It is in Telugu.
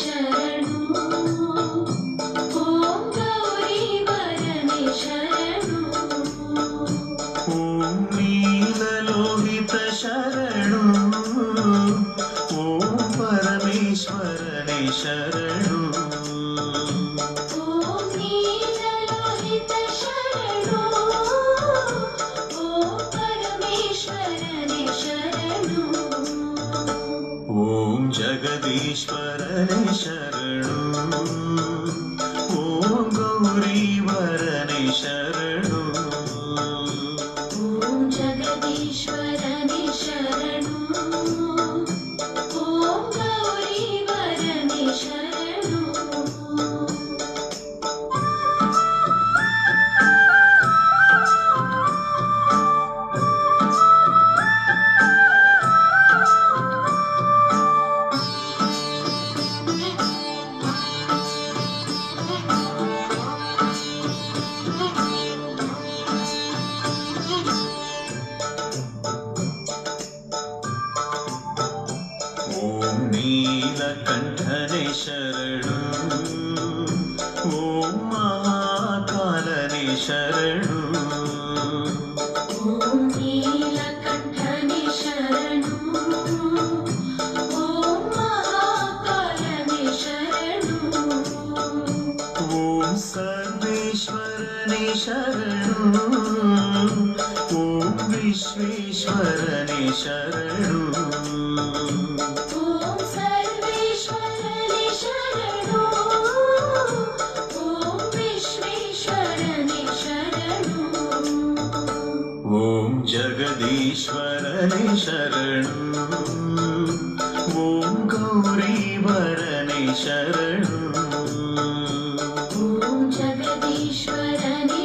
శరణు. ఓ గౌరీ పరమేశ్వరని శరణు. ఓం జగదీశ్వరని శరణు నీలకంఠని శరణు. ఓం మహాకాలని శరణు. ఓం నీలకంఠని శరణు. ఓం జగదీశ్వరని శరణు ఓం గౌరీ వరని శరణు ఓం జగదీశ్వరని